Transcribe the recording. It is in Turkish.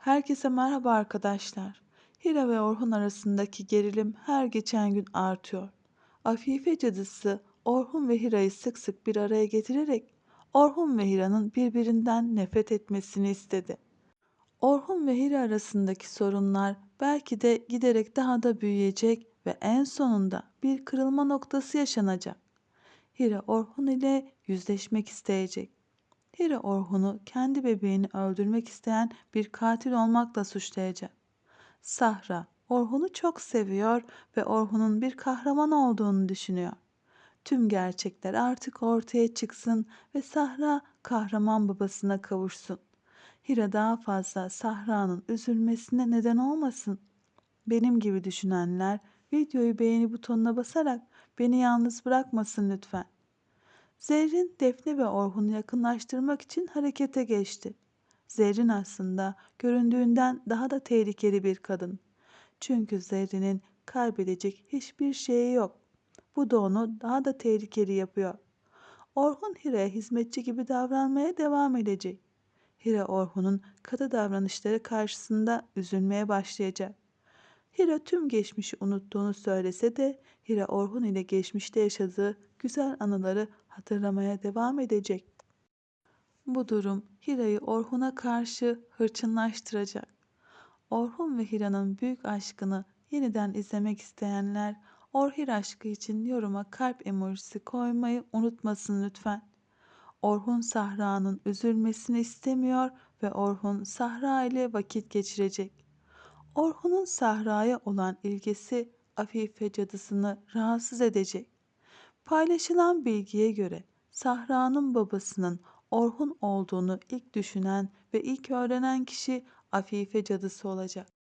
Herkese merhaba arkadaşlar. Hira ve Orhun arasındaki gerilim her geçen gün artıyor. Afife cadısı Orhun ve Hira'yı sık sık bir araya getirerek Orhun ve Hira'nın birbirinden nefret etmesini istedi. Orhun ve Hira arasındaki sorunlar belki de giderek daha da büyüyecek ve en sonunda bir kırılma noktası yaşanacak. Hira Orhun ile yüzleşmek isteyecek. Hira Orhun'u kendi bebeğini öldürmek isteyen bir katil olmakla suçlayacak. Sahra Orhun'u çok seviyor ve Orhun'un bir kahraman olduğunu düşünüyor. Tüm gerçekler artık ortaya çıksın ve Sahra kahraman babasına kavuşsun. Hira daha fazla Sahra'nın üzülmesine neden olmasın. Benim gibi düşünenler videoyu beğeni butonuna basarak beni yalnız bırakmasın lütfen. Zerrin Defne ve Orhun'u yakınlaştırmak için harekete geçti. Zerrin aslında göründüğünden daha da tehlikeli bir kadın. Çünkü Zerrin'in kaybedecek hiçbir şeyi yok. Bu da onu daha da tehlikeli yapıyor. Orhun Hira'ya hizmetçi gibi davranmaya devam edecek. Hira Orhun'un katı davranışları karşısında üzülmeye başlayacak. Hira tüm geçmişi unuttuğunu söylese de Hira Orhun ile geçmişte yaşadığı güzel anıları hatırlamaya devam edecek. Bu durum Hira'yı Orhun'a karşı hırçınlaştıracak. Orhun ve Hira'nın büyük aşkını yeniden izlemek isteyenler Orhir aşkı için yoruma kalp emojisi koymayı unutmasın lütfen. Orhun Sahra'nın üzülmesini istemiyor ve Orhun Sahra ile vakit geçirecek. Orhun'un Sahra'ya olan ilgisi Afife cadısını rahatsız edecek. Paylaşılan bilgiye göre Sahra'nın babasının Orhun olduğunu ilk düşünen ve ilk öğrenen kişi Afife cadısı olacak.